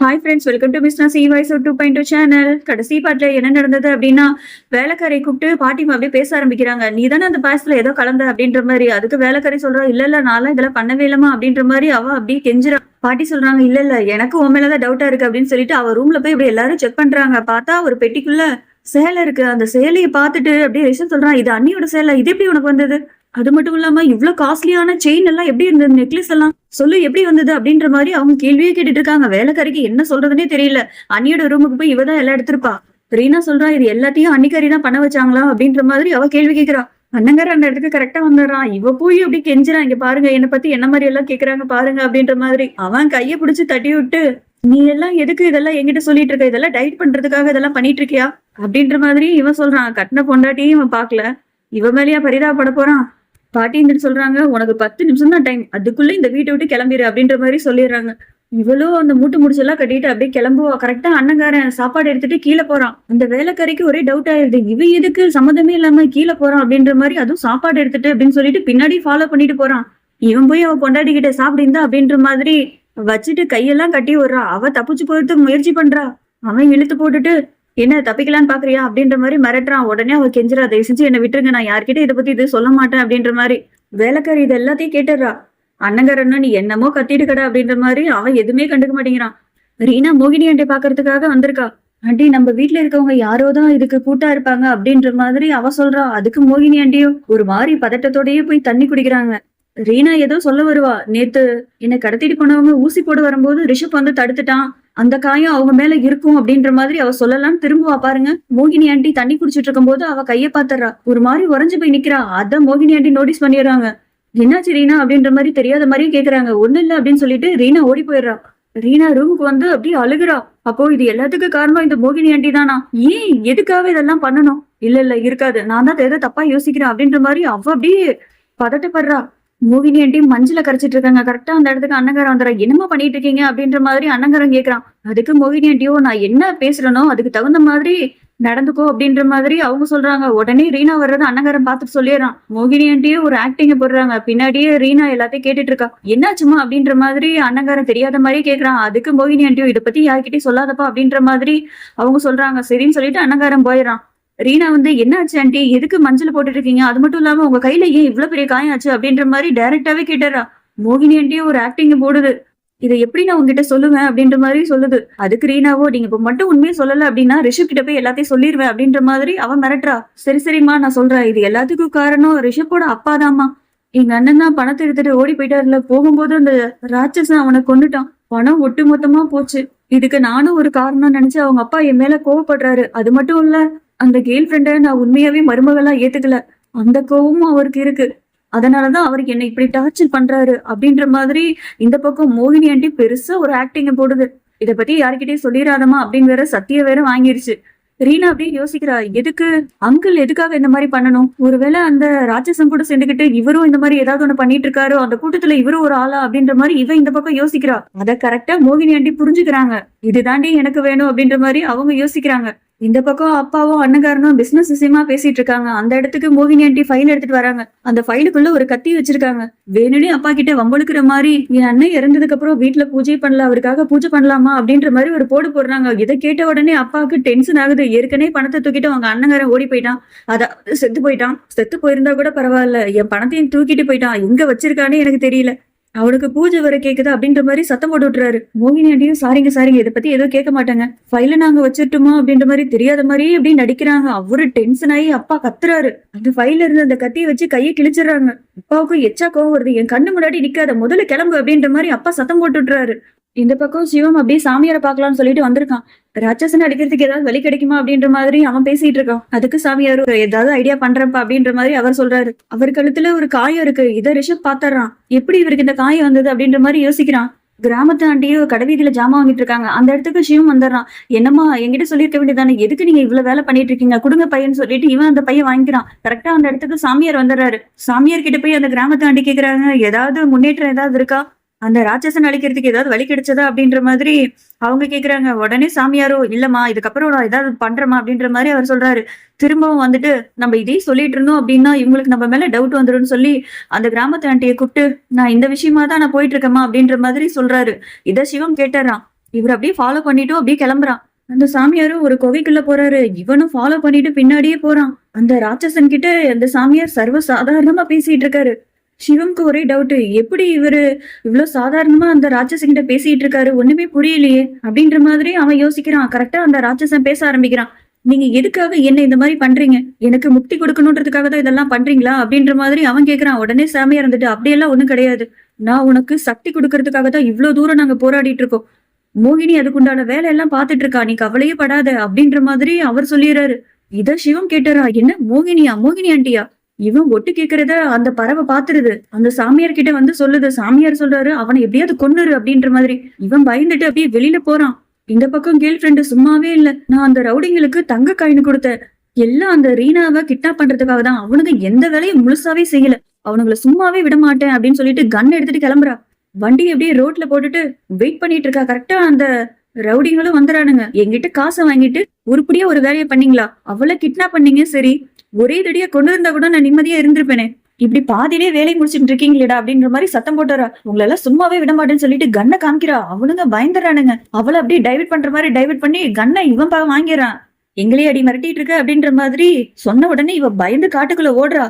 Hi friends welcome to C wise two point two channel கடைசி பாட்டில் என்ன நடந்தது அப்படின்னா வேலைக்காரை கூப்பிட்டு பாட்டிமா அப்படியே பேச ஆரம்பிக்கிறாங்க. நீ தானே அந்த பாயசத்தில் ஏதோ கலந்த அப்படின்ற மாதிரி. அதுக்கு வேலைக்காரி சொல்கிறா இல்லை இல்லை நான்லாம் இதெல்லாம் பண்ணவே இல்லமா அப்படின்ற மாதிரி அவள் அப்படியே கெஞ்சிரா பாட்டி சொல்கிறாங்க இல்லை இல்லை எனக்கு உன் மேலே தான் டவுட்டாக இருக்குது அப்படின்னு சொல்லிட்டு அவள் ரூமில் போய் இப்படி எல்லாரும் செக் பண்ணுறாங்க பார்த்தா ஒரு பெட்டிக்குள்ள சேலை இருக்குது அந்த சேலையை பார்த்துட்டு அப்படியே ரிஷன் சொல்கிறான் இது அண்ணியோட சேலை இது எப்படி உனக்கு வந்தது? அது மட்டும் இல்லாம இவ்வளவு காஸ்ட்லியான செயின் எல்லாம் எப்படி இருந்தது? நெக்லஸ் எல்லாம்? சொல்லு எப்படி வந்தது? அப்படின்ற மாதிரி அவங்க கேள்வியே கேட்டுட்டு இருக்காங்க. வேலைக்காரிக்கு என்ன சொல்றதுனே தெரியல. அண்ணியோட ரூமுக்கு போய் இவ தான் எல்லாம் எடுத்திருப்பா. ரீனா சொல்றா இது எல்லாத்தையும் அன்னிக்கறி தான் பண்ண வச்சாங்களா? அப்படின்ற மாதிரி அவ கேள்வி கேக்குறா அண்ணங்கார அந்த இடத்துக்கு கரெக்டா வந்துடுறான் இவ போய் அப்படி கெஞ்சுறான் இங்க பாருங்க என்ன பத்தி என்ன மாதிரி எல்லாம் கேக்குறாங்க பாருங்க அப்படின்ற மாதிரி. அவன் கைய பிடிச்சு தட்டி விட்டு நீ எல்லாம் எதுக்கு இதெல்லாம் என்கிட்ட சொல்லிட்டு இருக்க? இதெல்லாம் டைட் பண்றதுக்காக இதெல்லாம் பண்ணிட்டு இருக்கியா? அப்படின்ற மாதிரி இவன் சொல்றான். கட்டின பொண்டாட்டியும் இவன் பாக்கல இவ மேலயா பரிதாபப்பட போறான்? பாட்டி இருந்துட்டு சொல்றாங்க உனக்கு பத்து நிமிஷம் தான் டைம் அதுக்குள்ள இந்த வீட்டை விட்டு கிளம்பிடு அப்படின்ற மாதிரி சொல்லிடுறாங்க. இவளும் அந்த மூட்டு முடிச்செல்லாம் கட்டிட்டு அப்படியே கிளம்புவா. கரெக்டா அண்ணங்காரன் சாப்பாடு எடுத்துட்டு கீழே போறான். அந்த வேலைக்காரிக்கு ஒரே டவுட் ஆயிருது இவன் எதுக்கு சம்மந்தமே இல்லாம கீழே போறான் அப்படின்ற மாதிரி அதுவும் சாப்பாடு எடுத்துட்டு அப்படின்னு சொல்லிட்டு பின்னாடி ஃபாலோ பண்ணிட்டு போறான். இவன் போய் அவன் பொண்டாட்டி கிட்ட சாப்பிடுந்தா அப்படின்ற மாதிரி வச்சுட்டு கையெல்லாம் கட்டி விடுறான் அவ தப்பிச்சு போறதுக்கு முயற்சி பண்றா. அவன் இழுத்து போட்டுட்டு என்ன தப்பிக்கலான்னு பாக்குறியா? அப்படின்ற மாதிரி மிரட்டுறான். உடனே அவ கெஞ்சிரா தயவு செஞ்சு என்ன விட்டுருங்க. நான் யார்கிட்ட இதை பத்தி இது சொல்ல மாட்டேன். அப்படின்ற மாதிரி வேலைக்காரி இது எல்லாத்தையும் கேட்டுடுறா. அண்ணங்காரன்னா நீ என்னமோ கத்திட்டு கடை அப்படின்ற மாதிரி அவன் எதுவுமே கண்டுக்க மாட்டேங்கிறான். ரீனா மோகினி ஆண்டி பாக்குறதுக்காக வந்திருக்கா. ஆண்டி நம்ம வீட்ல இருக்கவங்க யாரோ தான் இதுக்கு கூட்டா இருப்பாங்க. அப்படின்ற மாதிரி அவ சொல்றா. அதுக்கு மோகினி ஆண்டியும் ஒரு மாதிரி பதட்டத்தோடயே போய் தண்ணி குடிக்கிறாங்க. ரீனா ஏதோ சொல்ல வருவா. நேத்து என்னை கடத்திட்டு போனவங்க ஊசி போட வரும்போது ரிஷப் வந்து தடுத்துட்டான். அந்த காயம் அவங்க மேல இருக்கும் அப்படின்ற மாதிரி அவ சொல்லலாம்னு திரும்புவா பாருங்க. மோகினி ஆண்டி தண்ணி குடிச்சிட்டு இருக்கும்போது அவ கைய பாத்துறா ஒரு மாதிரி உறைஞ்சு போய் நிக்கிறா. அத மோகினி ஆண்டி நோட்டீஸ் பண்ணிடுறாங்க. என்னாச்சு ரீனா அப்படின்ற மாதிரி தெரியாத மாதிரியும் கேக்குறாங்க. ஒண்ணு இல்ல அப்படின்னு சொல்லிட்டு ரீனா ஓடி போயிடுறா. ரீனா ரூமுக்கு வந்து அப்படியே அழுகுறா. அப்போ இது எல்லாத்துக்கும் காரணம் இந்த மோகினி ஆண்டி தானா? ஏன் எதுக்காக இதெல்லாம் பண்ணணும்? இல்ல இல்ல இருக்காது. நான் தான் எதை தப்பா யோசிக்கிறேன் அப்படின்ற மாதிரி அவ அப்படியே பதட்டப்படுறா. மோகினி ஆண்டி மஞ்சள கரைச்சிட்டு இருக்காங்க. கரெக்டா அந்த இடத்துக்கு அன்னங்காரம் வந்துடுறா. என்னமா பண்ணிட்டு இருக்கீங்க? அப்படின்ற மாதிரி அன்னங்காரம் கேக்குறான். அதுக்கு மோகினி ஆண்டியோ நான் என்ன பேசுறேனோ அதுக்கு தகுந்த மாதிரி நடந்துக்கோ அப்படின்ற மாதிரி அவங்க சொல்றாங்க. உடனே ரீனா வர்றது அன்னங்காரம் பார்த்துட்டு சொல்லிடுறான். மோகினி ஆண்டியே ஒரு ஆக்டிங்க போடுறாங்க. பின்னாடியே ரீனா எல்லாத்தையும் கேட்டுட்டு இருக்கா. என்னாச்சுமா அப்படின்ற மாதிரி அன்னங்காரம் தெரியாத மாதிரி கேக்குறான். அதுக்கு மோகினி ஆண்டியோ இதை பத்தி யார்கிட்டயும் சொல்லாதப்பா அப்படின்ற மாதிரி அவங்க சொல்றாங்க. சரின்னு சொல்லிட்டு அன்னங்காரம் போயிடுறான். ரீனா வந்து என்னாச்சு ஆண்டி? எதுக்கு மஞ்சள் போட்டுட்டு இருக்கீங்க அது மட்டும் இல்லாம உங்க கையில ஏன் இவ்வளவு பெரிய காயம் ஆச்சு? அப்படின்ற மாதிரி டைரக்டாவே கேட்டாரா மோகினி ஆண்டியும் ஒரு ஆக்டிங் போடுது. இதை எப்படி நான் உங்ககிட்ட சொல்லுவேன்? அப்படின்ற மாதிரி சொல்லுது. அதுக்கு ரீனாவோ நீங்க இப்ப மட்டும் உண்மையை சொல்லல அப்படின்னா ரிஷப் கிட்ட போய் எல்லாத்தையும் சொல்லிடுவேன் அப்படின்ற மாதிரி அவன் மிரட்டுறா. சரி சரிம்மா நான் சொல்றேன். இது எல்லாத்துக்கும் காரணம் ரிஷப்போட அப்பாதாம்மா எங்க அண்ணன் தான் பணத்தை எடுத்துட்டு ஓடி போயிட்டாருல. போகும்போது அந்த ராட்சசன் அவனை கொண்டுட்டான் பணம் ஒட்டு மொத்தமா போச்சு. இதுக்கு நானும் ஒரு காரணம் நினைச்சு அவங்க அப்பா என் மேல கோவப்படுறாரு. அது மட்டும் இல்ல அந்த கேர்ள் ஃப்ரெண்டை நான் உண்மையாவே மருமகளா ஏத்துக்கல. அந்த கோவமும் அவருக்கு இருக்கு. அதனாலதான் அவருக்கு என்ன இப்படி டார்ச்சர் பண்றாரு அப்படின்ற மாதிரி இந்த பக்கம் மோகினி ஆண்டி பெருசா ஒரு ஆக்டிங்க போடுது. இத பத்தி யார்கிட்டயும் சொல்லிடாதமா அப்படின்னு வேற சத்திய வேற வாங்கிருச்சு. ரீனா அப்படியே யோசிக்கிறா எதுக்கு? அங்கிள் எதுக்காக இந்த மாதிரி பண்ணணும்? ஒருவேளை அந்த ராட்சசம் கூட சேர்ந்துக்கிட்டு இவரும் இந்த மாதிரி ஏதாவது ஒண்ணு பண்ணிட்டு இருக்காரோ அந்த கூட்டத்துல இவரும் ஒரு ஆளா? அப்படின்ற மாதிரி இவன் இந்த பக்கம் யோசிக்கிறா. அத கரெக்டா மோகினி ஆண்டி புரிஞ்சுக்கிறாங்க. இதுதாண்டி எனக்கு வேணும் அப்படின்ற மாதிரி அவங்க யோசிக்கிறாங்க. இந்த பக்கம் அப்பாவும் அண்ணகாரனும் பிசினஸ் விஷயமா பேசிட்டு இருக்காங்க. அந்த இடத்துக்கு மோகினி ஆண்டி ஃபைல் எடுத்துட்டு வராங்க. அந்த ஃபைலுக்குள்ள ஒரு கத்தி வச்சிருக்காங்க. வேணும்னே அப்பா கிட்ட வம்பளுக்குற மாதிரி என் அண்ணன் இறந்ததுக்கு அப்புறம் வீட்டுல பூஜை பண்ணல அவருக்காக பூஜை பண்ணலாமா? அப்படின்ற மாதிரி ஒரு போடு போடுறாங்க. இதை கேட்ட உடனே அப்பாவுக்கு டென்ஷன் ஆகுது. ஏற்கனவே பணத்தை தூக்கிட்டு அவங்க அண்ணங்காரன் ஓடி போயிட்டான். அதாவது செத்து போயிட்டான். செத்து போயிருந்தா கூட பரவாயில்ல. என் பணத்தையும் தூக்கிட்டு போயிட்டான். எங்க வச்சிருக்கானே எனக்கு தெரியல. அவளுக்கு பூஜை வர கேக்குது அப்படின்ற மாதிரி சத்தம் போட்டு விட்டுறாரு. மோகினி ஆண்டியும் சாரிங்க சாரிங்க இதை பத்தி எதுவும் கேட்க மாட்டாங்க. ஃபைல நாங்க வச்சிருட்டுமா? அப்படின்ற மாதிரி தெரியாத மாதிரியே அப்படி நடிக்கிறாங்க. அவரு டென்ஷன் ஆகி அப்பா கத்துறாரு. அந்த ஃபைல இருந்து அந்த கத்தியை வச்சு கையை கிழிச்சிடுறாங்க. அப்பாவுக்கு எச்சா கோவம் வருது. என் கண்ணு முன்னாடி நிக்காத. முதல்ல கிளம்பு. அப்படின்ற மாதிரி அப்பா சத்தம் போட்டு விட்டுறாரு. இந்த பக்கம் சிவம் அப்படியே சாமியாரை பார்க்கலாம்னு சொல்லிட்டு வந்திருக்கான். ராட்சசனை அடிக்கிறதுக்கு ஏதாவது வழி கிடைக்குமா அப்படின்ற மாதிரி அவன் பேசிட்டு இருக்கான். அதுக்கு சாமியார் ஏதாவது ஐடியா பண்றப்பா அப்படின்ற மாதிரி அவர் சொல்றாரு. அவர் கழுத்துல ஒரு காயம் இருக்கு. இதை ரிஷப் பாத்துறான் எப்படி இவருக்கு இந்த காயம் வந்தது அப்படின்ற மாதிரி யோசிக்கிறான். கிராமத்து ஆண்டியோ கடைவீதியில ஜாமான் வாங்கிட்டு இருக்காங்க. அந்த இடத்துக்கு சிவம் வந்துடுறான். என்னம்மா என்கிட்ட சொல்லியிருக்க வேண்டியதானே எதுக்கு நீங்க இவ்வளவு வேலை பண்ணிட்டு இருக்கீங்க? கொடுங்க பையன் சொல்லிட்டு இவன் அந்த பையன் வாங்கிக்கிறான். கரெக்டா அந்த இடத்துக்கு சாமியார் வந்துடுறாரு. சாமியார் கிட்ட போய் அந்த கிராமத்து ஆண்டி கேக்குறாங்க. ஏதாவது முன்னேற்றம் ஏதாவது இருக்கா? அந்த ராட்சசன் அழிக்கிறதுக்கு ஏதாவது வழி கிடைச்சதா அப்படின்ற மாதிரி அவங்க கேக்குறாங்க. உடனே சாமியாரோ இல்லம்மா இதுக்கப்புறம் நான் ஏதாவது பண்றமா அப்படின்ற மாதிரி அவர் சொல்றாரு. திரும்பவும் வந்துட்டு நம்ம இதே சொல்லிட்டு இருந்தோம் அப்படின்னா இவங்களுக்கு நம்ம மேல டவுட் வந்துடும் சொல்லி அந்த கிராமத்து ஆண்டியை கூப்பிட்டு நான் இந்த விஷயமா தான் நான் போயிட்டு இருக்கேம்மா அப்படின்ற மாதிரி சொல்றாரு. இத சிவம் கேட்டுறான். இவர் அப்படியே ஃபாலோ பண்ணிட்டும் அப்படியே கிளம்புறான். அந்த சாமியாரும் ஒரு குகைக்குள்ள போறாரு. இவனும் ஃபாலோ பண்ணிட்டு பின்னாடியே போறான். அந்த ராட்சசன் கிட்ட அந்த சாமியார் சர்வ சாதாரணமா பேசிட்டு இருக்காரு. சிவம்க்கு ஒரே டவுட் எப்படி இவரு இவ்வளவு சாதாரணமா அந்த ராட்சசங்கிட்ட பேசிட்டு இருக்காரு? ஒண்ணுமே புரியலையே. அப்படின்ற மாதிரி அவன் யோசிக்கிறான். கரெக்டா அந்த ராட்சசன் பேச ஆரம்பிக்கிறான். நீங்க எதுக்காக என்ன இந்த மாதிரி பண்றீங்க? எனக்கு முக்தி கொடுக்கணுன்றதுக்காக தான் இதெல்லாம் பண்றீங்களா? அப்படின்ற மாதிரி அவன் கேக்குறான். உடனே சாமியா இருந்துட்டு அப்படியெல்லாம் ஒண்ணும் கிடையாது. நான் உனக்கு சக்தி கொடுக்கறதுக்காக தான் இவ்வளவு தூரம் நாங்க போராடிட்டு இருக்கோம். மோகினி அதுக்குண்டான வேலையெல்லாம் பாத்துட்டு இருக்கா. நீ கவலையே படாத. அப்படின்ற மாதிரி அவர் சொல்லிடுறாரு. இத சிவம் கேட்டாரா? என்ன? மோகினியா? மோகினி ஆண்டியா? இவன் ஒட்டு கேக்குறத அந்த பறவை பாத்துருது. அந்த சாமியார் கிட்ட வந்து சொல்லுது சாமியார் சொல்றாரு அவனை எப்படியாவது கொன்னுரு அப்படின்ற மாதிரி. இவன் பயந்துட்டு அப்படியே வெளியில போறான். இந்த பக்கம் கேர்ள் ஃப்ரெண்டு சும்மாவே இல்ல. நான் அந்த ரவுடிங்களுக்கு தங்க காயின் கொடுத்தேன். எல்லாம் அந்த ரீனாவை கிட்னாப் பண்றதுக்காக தான். அவனுக்கு எந்த வேலையும் முழுசாவே செய்யல. அவனுங்களை சும்மாவே விட மாட்டேன் அப்படின்னு சொல்லிட்டு கன் எடுத்துட்டு கிளம்புறா. வண்டி அப்படியே ரோட்ல போட்டுட்டு வெயிட் பண்ணிட்டு இருக்கா. கரெக்டா அந்த ரவுடிங்களும் வந்துறானுங்க. என்கிட்ட காசை வாங்கிட்டு உருப்படியா ஒரு வேலையை பண்ணீங்களா? அவளை கிட்னாப் பண்ணீங்க சரி. ஒரே தடியா கொண்டு இருந்தா கூட நான் நிம்மதியா இருந்திருப்பேனே. இப்படி பாதிலே வேலை முடிச்சுட்டு இருக்கீங்களேடா அப்படின்ற மாதிரி சத்தம் போட்டுறா உங்களை எல்லாம் சும்மாவே விட மாட்டேன்னு சொல்லிட்டு கண்ணை காமிக்கிறா. அவனுங்க பயந்துறானுங்க அவளை அப்படியே டைவர்ட் பண்ற மாதிரி டைவர்ட் பண்ணி கண்ணை இவன் பாக வாங்கிறான் எங்களே அடி மிரட்டிட்டு இருக்க அப்படின்ற மாதிரி சொன்ன உடனே இவ பயந்து காட்டுக்குள்ள ஓடுறா.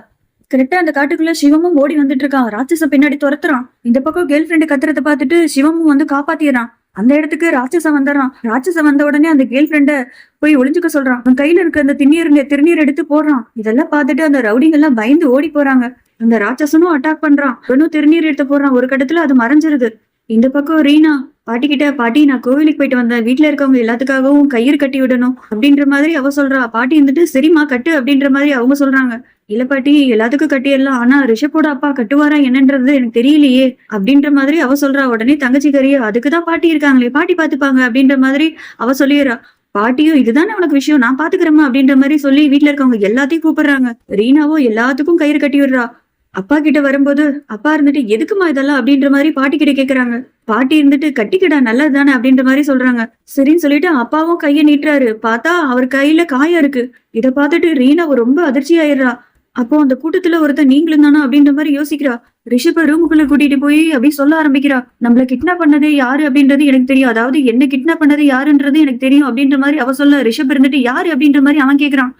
கரெக்டா அந்த காட்டுக்குள்ள சிவமும் ஓடி வந்துட்டு இருக்கான். ராட்சச பின்னாடி துரத்துறான். இந்த பக்கம் கேர்ள் ஃப்ரெண்டு கத்துறத பார்த்துட்டு சிவமும் வந்து காப்பாத்திடுறான். அந்த இடத்துக்கு ராட்சசன் வந்துடுறான். ராட்சசம் வந்த உடனே அந்த கேர்ள் ஃப்ரெண்ட போய் ஒளிஞ்சுக்க சொல்றான். அவன் கையில இருக்க அந்த திண்ணீர் திருநீர் எடுத்து போடுறான். இதெல்லாம் பார்த்துட்டு அந்த ரவுடிங்க எல்லாம் பயந்து ஓடி போறாங்க. அந்த ராட்சசனும் அட்டாக் பண்றான். இவனும் திருநீர் எடுத்து போடுறான். ஒரு கட்டத்துல அது மறைஞ்சிருது. இந்த பக்கம் ரீனா பாட்டி கிட்ட பாட்டி நான் கோவிலுக்கு போயிட்டு வந்தேன். வீட்டுல இருக்கவங்க எல்லாத்துக்காகவும் கயிறு கட்டி விடணும். அப்படின்ற மாதிரி அவ சொல்றா. பாட்டி இருந்துட்டு சரிம்மா கட்டு அப்படின்ற மாதிரி அவங்க சொல்றாங்க. இல்ல பாட்டி எல்லாத்துக்கும் கட்டிடலாம் ஆனா ரிஷப்போட அப்பா கட்டுவாரா என்னன்றது எனக்கு தெரியலையே அப்படின்ற மாதிரி அவ சொல்றா. உடனே தங்கச்சி கறியா அதுக்குதான் பாட்டி இருக்காங்களே பாட்டி பாத்துப்பாங்க அப்படின்ற மாதிரி அவ சொல்லிடுறா. பாட்டியும் இதுதானே உனக்கு விஷயம்? நான் பாத்துக்கிறேமா அப்படின்ற மாதிரி சொல்லி வீட்டுல இருக்கவங்க எல்லாத்தையும் கூப்பிடுறாங்க. ரீனாவோ எல்லாத்துக்கும் கயிறு கட்டி விடுறா. அப்பா கிட்ட வரும்போது அப்பா இருந்துட்டு எதுக்குமா இதெல்லாம்? அப்படின்ற மாதிரி பாட்டி கிட்ட கேக்குறாங்க. பாட்டி இருந்துட்டு கட்டிக்கடா நல்லது தானே? அப்படின்ற மாதிரி சொல்றாங்க. சரின்னு சொல்லிட்டு அப்பாவும் கைய நீட்டுறாரு. பார்த்தா அவர் கையில காயம் இருக்கு. இத பார்த்துட்டு ரீனா ரொம்ப அதிர்ச்சி ஆயிடுறா. அப்போ அந்த கூட்டத்துல ஒருத்தன் நீங்களும் தானா? அப்படின்ற மாதிரி யோசிக்கிறா. ரிஷப ரூமுக்குள்ள கூட்டிட்டு போய் அப்படி சொல்ல ஆரம்பிக்கிறா. நம்மள கிட்னாப் பண்ணது யாரு? அப்படின்றது எனக்கு தெரியும். அதாவது என்ன கிட்னாப் பண்ணது யாருன்றது எனக்கு தெரியும். அப்படின்ற மாதிரி அவ சொல்ல ரிஷப் இருந்துட்டு யாரு? அப்படின்ற மாதிரி அவன் கேக்குறான்.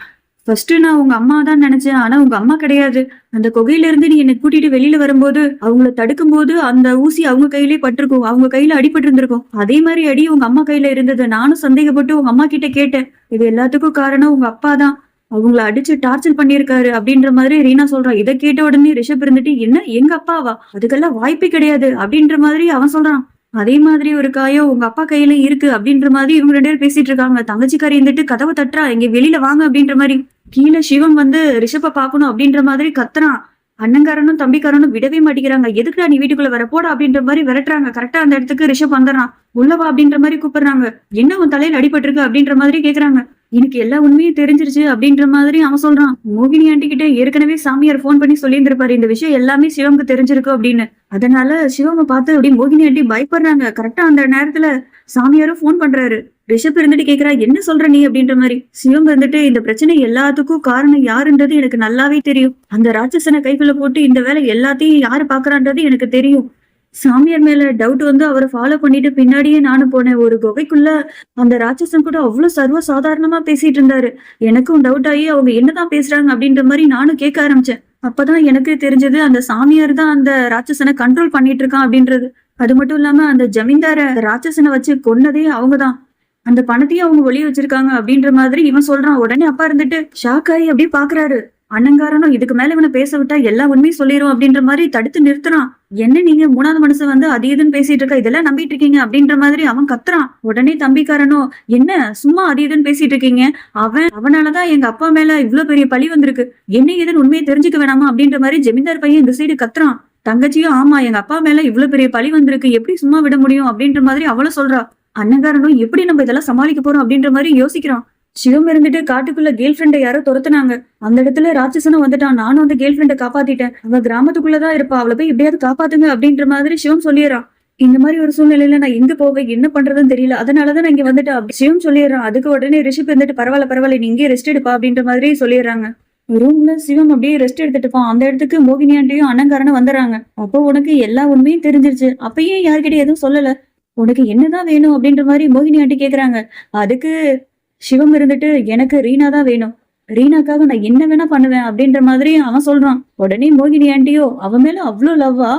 ஃபர்ஸ்ட் நான் உங்க அம்மா தான் நினைச்சேன். ஆனா உங்க அம்மா கிடையாது. அந்த குகையில இருந்து நீ என்னை கூட்டிட்டு வெளியில வரும்போது அவங்கள தடுக்கும் போது அந்த ஊசி அவங்க கையிலே பட்டிருக்கும். அவங்க கையில அடிபட்டு இருந்திருக்கும் அதே மாதிரி அடி உங்க அம்மா கையில இருந்தது. நானும் சந்தேகப்பட்டு உங்க அம்மா கிட்ட கேட்டேன். இது எல்லாத்துக்கும் காரணம் உங்க அப்பா தான். அவங்கள அடிச்சு டார்ச்சர் பண்ணியிருக்காரு அப்படின்ற மாதிரி ரீனா சொல்றான் இதை கேட்ட உடனே ரிஷப் இருந்துட்டு என்ன? எங்க அப்பாவா? அதுக்கெல்லாம் வாய்ப்பே கிடையாது. அப்படின்ற மாதிரி அவன் சொல்றான். அதே மாதிரி ஒரு காயோ உங்க அப்பா கையில இருக்கு அப்படின்ற மாதிரி இவங்க ரெண்டு பேரும் பேசிட்டு இருக்காங்க. தங்கச்சிக்காரி இருந்துட்டு கதவை தட்டுறா எங்க வெளியில வாங்க அப்படின்ற மாதிரி. கீழே சிவம் வந்து ரிஷப்ப பாக்கணும் அப்படின்ற மாதிரி கத்துறான். அண்ணங்காரனும் தம்பிக்காரனும் விடவே மாட்டேங்கிறாங்க. எதுக்குடா நீ வீட்டுக்குள்ள வர? போடா அப்படின்ற மாதிரி விரட்டுறாங்க. கரெக்டா அந்த இடத்துக்கு ரிஷப் வந்துடுறான். உள்ளவா அப்படின்ற மாதிரி கூப்பிடுறாங்க. என்ன உன் தலையில அடிபட்டிருக்கு? அப்படின்ற மாதிரி கேக்குறாங்க. எனக்கு எல்லா உண்மையும் தெரிஞ்சிருச்சு அப்படின்ற மாதிரி அவன் சொல்றான். மோகினி ஆண்டி கிட்ட ஏற்கனவே சாமியார் ஃபோன் பண்ணி சொல்லியிருந்திருப்பாரு இந்த விஷயம் எல்லாமே சிவமுக்கு தெரிஞ்சிருக்கு அப்படின்னு. அதனால சிவம பார்த்து அப்படி மோகினி ஆண்டி பயப்படுறாங்க. கரெக்டா அந்த நேரத்துல சாமியாரும் ஃபோன் பண்றாரு. ரிஷப் இருந்துட்டு கேக்குறா என்ன சொல்ற நீ? அப்படின்ற மாதிரி. சிவம் இருந்துட்டு இந்த பிரச்சனை எல்லாத்துக்கும் காரணம் யாருன்றது எனக்கு நல்லாவே தெரியும். அந்த ராட்சசனை கைக்குள்ள போட்டு இந்த வேலை எல்லாத்தையும் யாரு பாக்குறான்றது எனக்கு தெரியும். சாமியார் மேல டவுட் வந்து அவரை ஃபாலோ பண்ணிட்டு பின்னாடியே நானும் போனேன். ஒரு குகைக்குள்ள அந்த ராட்சசன் கூட அவ்வளவு சர்வ சாதாரணமா பேசிட்டு இருந்தாரு. எனக்கும் டவுட் ஆகி அவங்க என்னதான் பேசுறாங்க அப்படின்ற மாதிரி நானும் கேட்க ஆரம்பிச்சேன். அப்பதான் எனக்கு தெரிஞ்சது அந்த சாமியார் தான் அந்த ராட்சசனை கண்ட்ரோல் பண்ணிட்டு இருக்கான் அப்படின்றது. அது மட்டும் இல்லாம அந்த ஜமீன்தார ராட்சசனை வச்சு கொன்னதே அவங்கதான். அந்த பணத்தையும் அவங்க ஒளிய வச்சிருக்காங்க அப்படின்ற மாதிரி இவன் சொல்றான். உடனே அப்பா இருந்துட்டு ஷாக் ஆகி அப்படியே பாக்குறாரு. அண்ணங்காரனும் இதுக்கு மேல இவனை பேச விட்டா எல்லா உண்மையும் சொல்லிரும் அப்படின்ற மாதிரி தடுத்து நிறுத்துறான். என்ன நீங்க மூணாவது மனுஷன் வந்து அது இதுன்னு பேசிட்டு இருக்க? இதெல்லாம் நம்பிட்டு இருக்கீங்க அப்படின்ற மாதிரி அவன் கத்துறான். உடனே தம்பிக்காரனும் என்ன? சும்மா அது இதுன்னு பேசிட்டு இருக்கீங்க? அவன் அவனாலதான் எங்க அப்பா மேல இவ்வளவு பெரிய பழி வந்திருக்கு. என்ன இதுன்னு உண்மையை தெரிஞ்சுக்க வேணாமா? அப்படின்ற மாதிரி ஜமீன்தார் பையன் இந்த சைடு கத்துறான். தங்கச்சியும் ஆமா எங்க அப்பா மேல இவ்வளவு பெரிய பழி வந்திருக்கு. எப்படி சும்மா விட முடியும்? அப்படின்ற மாதிரி அவளும் சொல்றா. அண்ணங்காரனும் எப்படி நம்ம இதெல்லாம் சமாளிக்க போறோம்? அப்படின்ற மாதிரி யோசிக்கிறான். சிவம் இருந்துட்டு காட்டுக்குள்ள கேர்ள் ஃப்ரெண்டை யாரோ துரத்துனாங்க. அந்த இடத்துல ராட்சசனும் வந்துட்டான். நானும் அந்த கேர்ள் ஃப்ரெண்டை காப்பாத்திட்டேன். அவ கிராமத்துக்குள்ளதான் இருப்பா. அவளை போய் எப்படியாவது காப்பாத்துங்க அப்படின்ற மாதிரி சிவம் சொல்லிடுறான். இந்த மாதிரி ஒரு சூழ்நிலையில நான் எங்க போக என்ன பண்றதுன்னு தெரியல. அதனாலதான் நான் இங்க வந்துட்டு. அப்படி சிவம் சொல்லிடுறான். அதுக்கு உடனே ரிஷிப் இருந்துட்டு பரவாயில்ல பரவாயில்ல. நீ இங்கே ரெஸ்ட் எடுப்பா அப்படின்ற மாதிரி சொல்லிடுறாங்க. ரூம்ல சிவம் அப்படியே ரெஸ்ட் எடுத்துட்டு போவான். அந்த இடத்துக்கு மோகினியாண்டியும் அனங்காரனும் வந்துடுறாங்க. அப்போ உனக்கு எல்லா உண்மையும் தெரிஞ்சிருச்சு. அப்பயும் யார்கிட்ட எதுவும் சொல்லல. உனக்கு என்னதான் வேணும் அப்படின்ற மாதிரி மோகினி ஆண்டி கேக்குறாங்க. அதுக்கு சிவம் இருந்துட்டு எனக்கு ரீனா தான் வேணும். ரீனாக்காக நான் என்ன வேணா பண்ணுவேன் அப்படின்ற மாதிரி அவன் சொல்றான். உடனே மோகினி ஆண்டியோ அவன் மேல அவ்வளோ லவ்வா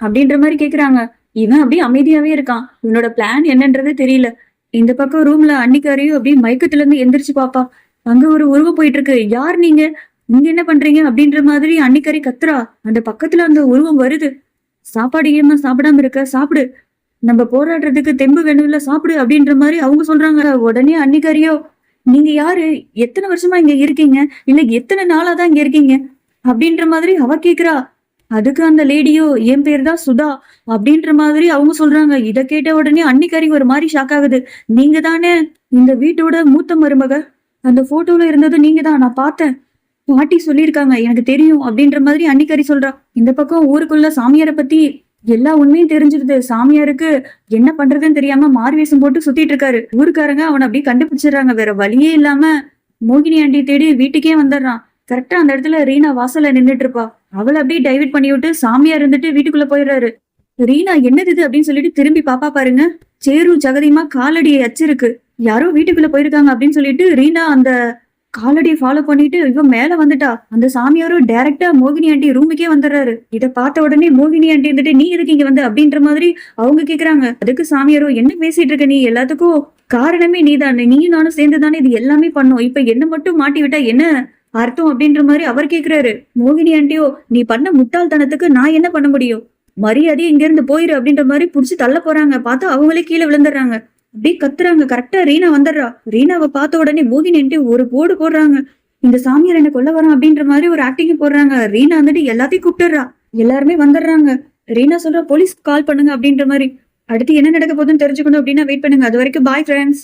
அப்படின்ற மாதிரி கேக்குறாங்க. இவன் அப்படியே அமைதியாவே இருக்கான். இவனோட பிளான் என்னன்றது தெரியல. இந்த பக்கம் ரூம்ல அன்னிக்காரையும் அப்படியே மயக்கத்துல இருந்து எந்திரிச்சு பாப்பா. அங்க ஒரு உருவம் போயிட்டு இருக்கு யார் நீங்க? நீங்க என்ன பண்றீங்க? அப்படின்ற மாதிரி அன்னிக்கறி கத்துறா. அந்த பக்கத்துல அந்த உருவம் வருது. சாப்பாடு ஏமா சாப்பிடாம இருக்க? சாப்பிடு. நம்ம போராடுறதுக்கு தெம்பு வேணும்ல சாப்பிடு அப்படின்ற மாதிரி அவங்க சொல்றாங்க உடனே அன்னிக்காரியோ நீங்க யாரு? எத்தனை வருஷமா இங்க இருக்கீங்க? இல்ல எத்தனை நாளா தான் இங்க இருக்கீங்க? அப்படின்ற மாதிரி அவ கேக்குறா. அதுக்கு அந்த லேடியோ என் பேர் தான் சுதா அப்படின்ற மாதிரி அவங்க சொல்றாங்க. இதை கேட்ட உடனே அன்னிக்காரி ஒரு மாதிரி ஷாக் ஆகுது. நீங்க தானே இந்த வீட்டோட மூத்த மருமக? அந்த போட்டோல இருந்தது நீங்க தான். நான் பார்த்தேன். பாட்டி சொல்லியிருக்காங்க. எனக்கு தெரியும் அப்படின்ற மாதிரி அன்னிக்காரி சொல்றா. இந்த பக்கம் ஊருக்குள்ள சாமியாரை பத்தி எல்லா உண்மையும் தெரிஞ்சிருது. சாமியாருக்கு என்ன பண்றதுன்னு தெரியாம மார்வேஷம் போட்டு சுத்திட்டு இருக்காரு. ஊருக்காரங்க அவனை அப்படியே கண்டுபிடிச்சிடுறாங்க. வேற வழியே இல்லாம மோகினி ஆண்டி தேடி வீட்டுக்கே வந்துடுறான். கரெக்டா அந்த இடத்துல ரீனா வாசல்ல நின்றுட்டு இருப்பா. அவளை அப்படியே டைவர்ட் பண்ணி விட்டு சாமியார் இருந்துட்டு வீட்டுக்குள்ள போயிடுறாரு. ரீனா என்னது இது அப்படின்னு சொல்லிட்டு திரும்பி பாப்பா பாருங்க. சேரும் ஜெகதியுமா காலடியை அச்சிருக்கு. யாரோ வீட்டுக்குள்ள போயிருக்காங்க அப்படின்னு சொல்லிட்டு ரீனா அந்த காலடியை ஃபாலோ பண்ணிட்டு இவன் மேல வந்துட்டா. அந்த சாமியாரும் டைரக்டா மோகினி ஆண்டி ரூமுக்கே வந்துடுறாரு. இதை பார்த்த உடனே மோகினி ஆண்டி வந்துட்டு நீ எதுக்கு இங்க வந்து? அப்படின்ற மாதிரி அவங்க கேக்குறாங்க. அதுக்கு சாமியாரோ என்ன பேசிட்டு இருக்க நீ? எல்லாத்துக்கும் காரணமே நீதான். நீயும் நானும் சேர்ந்து தானே இது எல்லாமே பண்ணோம். இப்ப என்ன மட்டும் மாட்டி விட்டா என்ன அர்த்தம்? அப்படின்ற மாதிரி அவர் கேக்குறாரு. மோகினி ஆண்டியோ நீ பண்ண முட்டாள்தனத்துக்கு நான் என்ன பண்ண முடியும்? மரியாதையை இங்க இருந்து போயிரு அப்படின்ற மாதிரி புடிச்சு தள்ள போறாங்க. பார்த்தா அவங்களே கீழே விழுந்துடுறாங்க. அப்படியே கத்துறாங்க. கரெக்டா ரீனா வந்துடுறா. ரீனாவை பார்த்த உடனே மூவி நின்று ஒரு போடு போடுறாங்க. இந்த சாமியார் என்ன கொல்ல வரான் அப்படின்ற மாதிரி ஒரு ஆக்டிங் போடுறாங்க. ரீனா வந்துட்டு எல்லாத்தையும் கூப்பிட்டுறா எல்லாருமே வந்துடுறாங்க. ரீனா சொல்றா போலீஸ் கால் பண்ணுங்க அப்படின்ற மாதிரி. அடுத்து என்ன நடக்க போகுதுன்னு தெரிஞ்சுக்கணும் அப்படின்னா வெயிட் பண்ணுங்க. அது வரைக்கும் பாய் ஃப்ரெண்ட்ஸ்